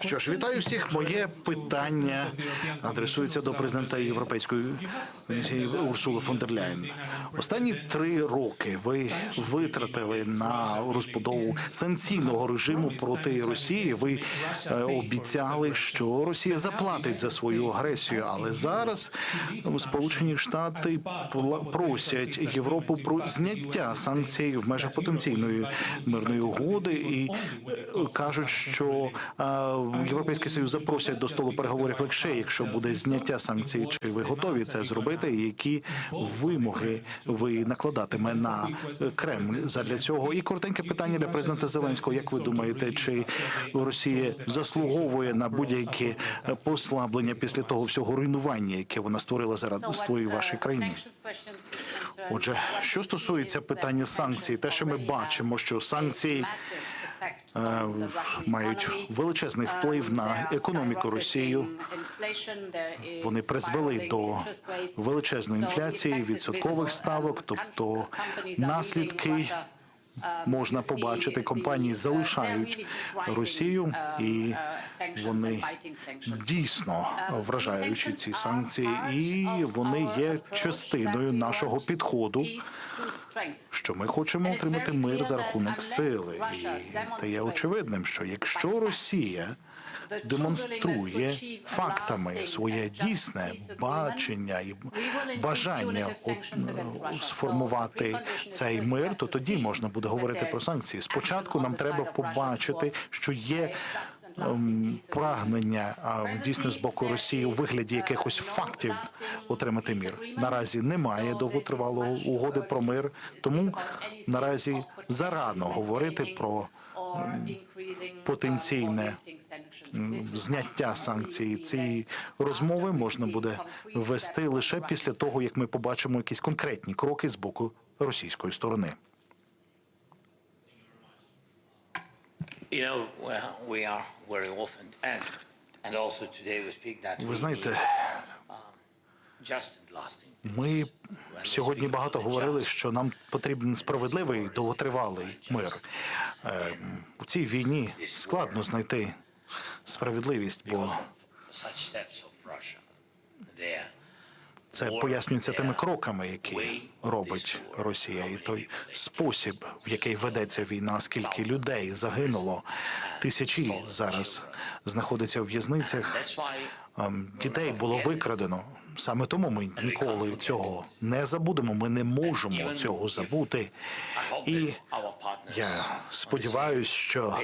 Що ж, вітаю всіх. Моє питання адресується до президента Європейської комісії Урсули фон дер Ляєн. Останні три роки ви витратили на розбудову санкційного режиму проти Росії. Ви е, обіцяли, що Росія заплатить за свою агресію, але зараз Сполучені Штати просять Європу про зняття санкцій в межах потенційної мирної угоди і е, кажуть, що е, Європейський Союз запросять до столу переговорів лише, якщо буде зняття санкцій. Чи ви готові це зробити? І які вимоги ви накладатиме на Кремль задля цього? І коротеньке питання для президента Зеленського. Як ви думаєте, чи Росія заслуговує на будь-яке е, послаблення після того всього руйнування, яке вона створила заради своєї вашої країни? Отже, що стосується питання санкцій, те, що ми бачимо, що санкції мають величезний вплив на економіку Росії. Вони призвели до величезної інфляції, відсоткових ставок, тобто наслідки можна побачити. Компанії залишають Росію, і вони дійсно вражаючі ці санкції, і вони є частиною нашого підходу. Що ми хочемо отримати мир за рахунок сили, і це є очевидним, що якщо Росія демонструє фактами своє дійсне бачення і бажання е, сформувати цей мир, то тоді можна буде говорити про санкції. Спочатку нам треба побачити, що є. Ем, Прагнення дійсно з боку Росії у вигляді якихось фактів отримати мір наразі немає довготривалого угоди про мир, тому наразі зарано говорити про потенційне зняття санкцій. Ці розмови можна буде вести лише після того, як ми побачимо якісь конкретні кроки з боку російської сторони. You know, well, we are very often, and, and also today we speak that Ви знаєте, need just and lasting. ми сьогодні багато говорили, що нам потрібен справедливий довготривалий мир. Е, У цій війні складно знайти справедливість, бо Це пояснюється тими кроками, які робить Росія, і той спосіб, в який ведеться війна, скільки людей загинуло, тисячі зараз знаходяться у в'язницях. Ем, Дітей було викрадено. Саме тому ми ніколи цього не забудемо. Ми не можемо цього забути. І я сподіваюся, що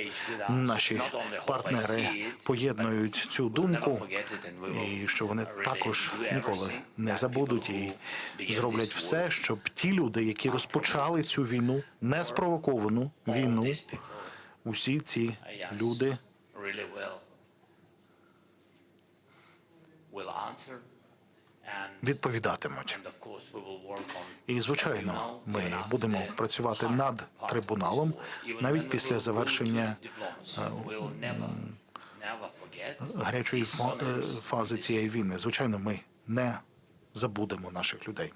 наші партнери поєднують цю думку, і що вони також ніколи не забудуть і зроблять все, щоб ті люди, які розпочали цю війну, неспровоковану війну, усі ці люди will answer, відповідатимуть. І звичайно, ми будемо працювати над трибуналом навіть після завершення never гарячої е, фази цієї війни. Звичайно, ми не забудемо наших людей.